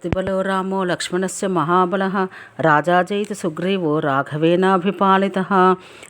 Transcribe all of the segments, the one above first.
అతిబలో రామో లక్ష్మణస్య మహాబల రాజాజైత సుగ్రీవో రాఘవేనాభిపాలిత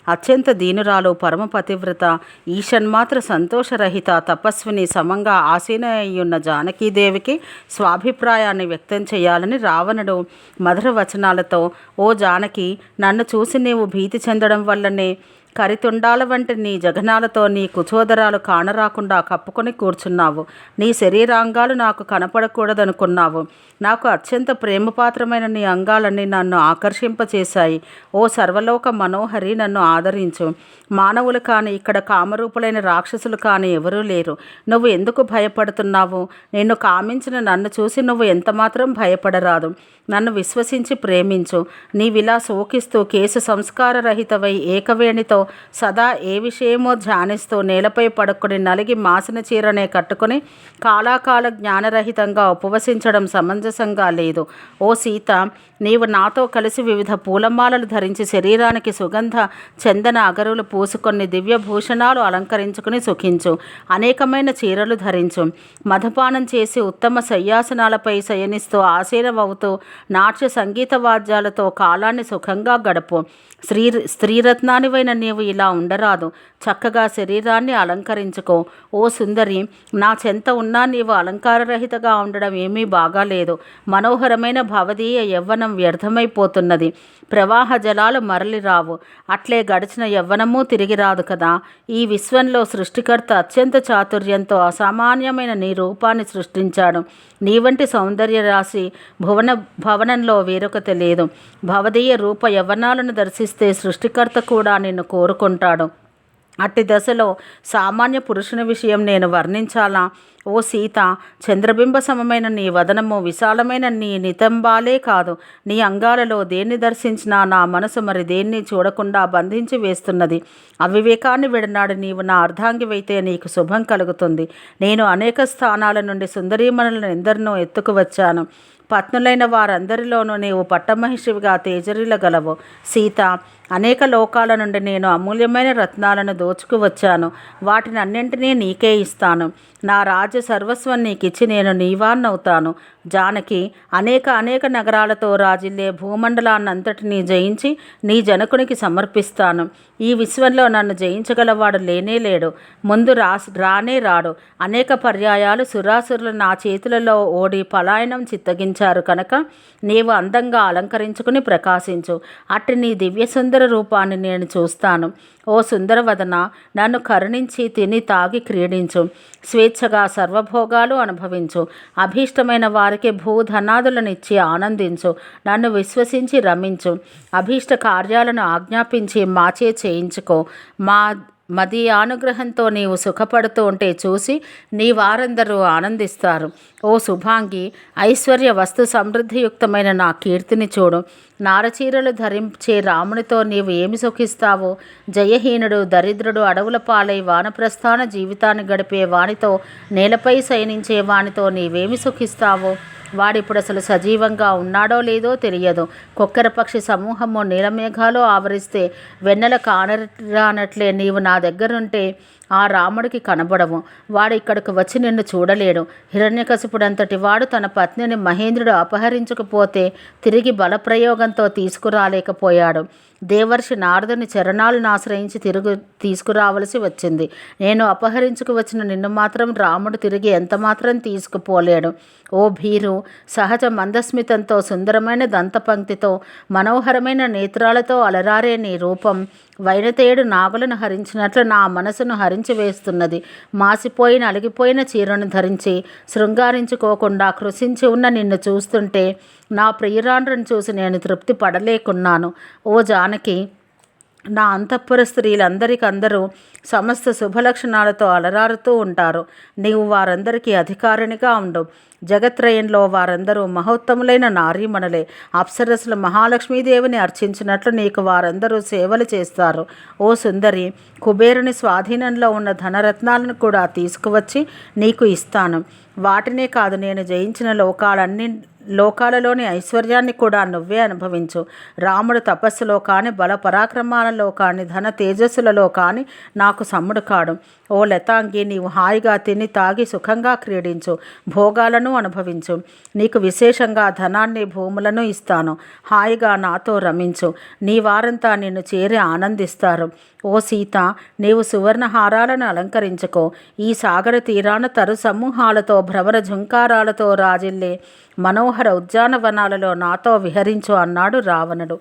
అత్యంత దీనురాలు పరమ పతివ్రత ఈషన్మాత్ర సంతోషరహిత తపస్విని సమంగా ఆసీన అయ్యున్న జానకీదేవికి స్వాభిప్రాయాన్ని వ్యక్తం చేయాలని రావణుడు మధుర వచనాలతో ఓ జానకి నన్ను చూసి నీవు భీతి చెందడం వల్లనే కరితుండాల వంటి నీ జగనాలతో నీ కుచోదరాలు కానరాకుండా కప్పుకొని కూర్చున్నావు. నీ శరీరాంగాలు నాకు కనపడకూడదనుకున్నావు. నాకు అత్యంత ప్రేమపాత్రమైన నీ అంగాలన్నీ నన్ను ఆకర్షింపచేశాయి. ఓ సర్వలోక మనోహరి నన్ను ఆదరించు. మానవులు కానీ ఇక్కడ కామరూపులైన రాక్షసులు కానీ ఎవరూ లేరు. నువ్వు ఎందుకు భయపడుతున్నావు? నిన్ను కామించిన నన్ను చూసి నువ్వు ఎంతమాత్రం భయపడరాదు. నన్ను విశ్వసించి ప్రేమించు. నీవిలా శోకిస్తూ కేసు సంస్కారరహితవై ఏకవేణితో సదా ఏ విషయమో ధ్యానిస్తూ నేలపై పడుకుని నలిగి మాసిన చీరనే కట్టుకొని కాలాకాల జ్ఞానరహితంగా ఉపవసించడం సమంజసంగా లేదు. ఓ సీత నీవు నాతో కలిసి వివిధ పూలమాలలు ధరించి శరీరానికి సుగంధ చందన అగరులు పూసుకొని దివ్యభూషణాలు అలంకరించుకుని సుఖించు. అనేకమైన చీరలు ధరించు. మధుపానం చేసి ఉత్తమ శయ్యాసనాలపై శయనిస్తూ ఆసీనమవుతూ నాట్య సంగీత వాద్యాలతో కాలాన్ని సుఖంగా గడుపు. స్త్రీ స్త్రీరత్నానివైన నీ నీవు ఇలా ఉండరాదు. చక్కగా శరీరాన్ని అలంకరించుకో. ఓ సుందరి నా చెంత ఉన్నా నీవు అలంకారరహితగా ఉండడం ఏమీ బాగాలేదు. మనోహరమైన భవదీయ యవ్వనం వ్యర్థమైపోతున్నది. ప్రవాహ జలాలు మరలి రావు. అట్లే గడిచిన యవ్వనము తిరిగి రాదు కదా. ఈ విశ్వంలో సృష్టికర్త అత్యంత చాతుర్యంతో అసామాన్యమైన నీ రూపాన్ని సృష్టించాడు. నీ వంటి సౌందర్య రాశి భువన భవనంలో వేరొకత లేదు. భవదీయ రూప యవ్వనాలను దర్శిస్తే సృష్టికర్త కూడా నిన్ను కోరుకుంటాడు. అట్టి దశలో సామాన్య పురుషుని విషయం నేను వర్ణించాలా? ఓ సీత చంద్రబింబ సమమైన నీ వదనము విశాలమైన నీ నితంబాలే కాదు. నీ అంగాలలో దేన్ని దర్శించినా నా మనసు మరి దేన్ని చూడకుండా బంధించి వేస్తున్నది? అవివేకాన్ని విడనాడు నీవు నా అర్ధాంగివైతే నీకు శుభం కలుగుతుంది. నేను అనేక స్థానాల నుండి సుందరీమణులను ఎందరినో ఎత్తుకు వచ్చాను. పత్నులైన వారందరిలోనూ నీవు పట్టమహిషివిగా తేజరిలగలవు సీత అనేక లోకాల నుండి నేను అమూల్యమైన రత్నాలను దోచుకువచ్చాను వాటిని అన్నింటినీ నీకే ఇస్తాను. నా రాజ సర్వస్వం నీకిచ్చి నేను నీవాన్నవుతాను జానకి అనేక అనేక నగరాలతో రాజిల్లే భూమండలాన్నంతటినీ జయించి నీ జనకునికి సమర్పిస్తాను. ఈ విశ్వంలో నన్ను జయించగలవాడు లేనే లేడు. ముందు రా రానే రాడు. అనేక పర్యాయాలు సురాసురులు నా చేతులలో ఓడి పలాయనం చిత్తగించారు కనుక నీవు అందంగా అలంకరించుకుని ప్రకాశించు. అట్టి నీ దివ్య సుందర రూపాన్ని నేను చూస్తాను. ఓ సుందరవదన నన్ను కరుణించి తిని తాగి క్రీడించు. స్వేచ్ఛగా సర్వభోగాలు అనుభవించు. అభీష్టమైన వారికి భూధనాదులనిచ్చి ఆనందించు. నన్ను విశ్వసించి రమించు. అభీష్ట కార్యాలను ఆజ్ఞాపించి మాచే చేయించుకో. మా మది అనుగ్రహంతో నీవు సుఖపడుతూ ఉంటే చూసి నీ వారందరూ ఆనందిస్తారు. ఓ శుభాంగి ఐశ్వర్య వస్తు సమృద్ధియుక్తమైన నా కీర్తిని చూడు. నారచీరలు ధరించే రామునితో నీవు ఏమి సుఖిస్తావో జయహీనుడు దరిద్రుడు అడవుల పాలై వానప్రస్థాన జీవితాన్ని గడిపే వానితో నేలపై శయనించే వానితో నీవేమి సుఖిస్తావో వాడిప్పుడు అసలు సజీవంగా ఉన్నాడో లేదో తెలియదు. కొక్కెర పక్షి సమూహము నీలమేఘాలు ఆవరిస్తే వెన్నెల కానరానట్లే నీవు నా దగ్గరుంటే ఆ రాముడికి కనబడవు. వాడు ఇక్కడికి వచ్చి నిన్ను చూడలేడు. హిరణ్యకశిపుడంతటి వాడు తన పత్నిని మహేంద్రుడు అపహరించకపోతే తిరిగి బలప్రయోగంతో తీసుకురాలేకపోయాడు. దేవర్షి నారదుని చరణాలను ఆశ్రయించి తిరుగు తీసుకురావలసి వచ్చింది. నేను అపహరించుకు వచ్చిన నిన్ను మాత్రం రాముడు తిరిగి ఎంతమాత్రం తీసుకుపోలేడు. ఓ భీరు సహజ మందస్మితంతో సుందరమైన దంతపంక్తితో మనోహరమైన నేత్రాలతో అలరారే నీ రూపం. వైనతేడు నాగులను హరించినట్లు నా మనసును హరించి వేస్తున్నది. మాసిపోయిన అలిగిపోయిన చీరను ధరించి శృంగారించుకోకుండా కృషించి ఉన్న నిన్ను చూస్తుంటే నా ప్రియురాండ్రను చూసి నేను తృప్తి పడలేకున్నాను. ఓ జానకి నా అంతఃపుర స్త్రీలందరికందరూ సమస్త శుభలక్షణాలతో అలరారుతూ ఉంటారు. నీవు వారందరికీ అధికారినిగా ఉండు. జగత్రయంలో వారందరూ మహోత్తములైన నారీమణులే. అప్సరసులు మహాలక్ష్మీదేవిని అర్చించినట్లు నీకు వారందరూ సేవలు చేస్తారు. ఓ సుందరి కుబేరుని స్వాధీనంలో ఉన్న ధనరత్నాలను కూడా తీసుకువచ్చి నీకు ఇస్తాను. వాటినే కాదు నేను జయించిన లోకాలన్నీ లోకాలలోని ఐశ్వర్యాన్ని కూడా నువ్వే అనుభవించు. రాముడు తపస్సులో కానీ బల పరాక్రమాలలో కానీ ధన తేజస్సులలో కానీ నాకు సమ్ముడు కాడు. ఓ లతాంగి నీవు హాయిగా తిని తాగి సుఖంగా క్రీడించు భోగాలను అనుభవించు. నీకు విశేషంగా ధనాన్ని భూములను ఇస్తాను. హాయిగా నాతో రమించు. నీ వారంతా నిన్ను చేరి ఆనందిస్తారు. ఓ సీత నీవు సువర్ణహారాలను అలంకరించుకో. ఈ సాగర తీరాన తరు సమూహాలతో భ్రమర ఝుంకారాలతో రాజిల్లే మనోహర ఉద్యానవనాలలో నాతో విహరించు అన్నాడు రావణుడు.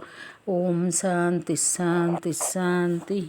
ఓం శాంతి శాంతి శాంతి.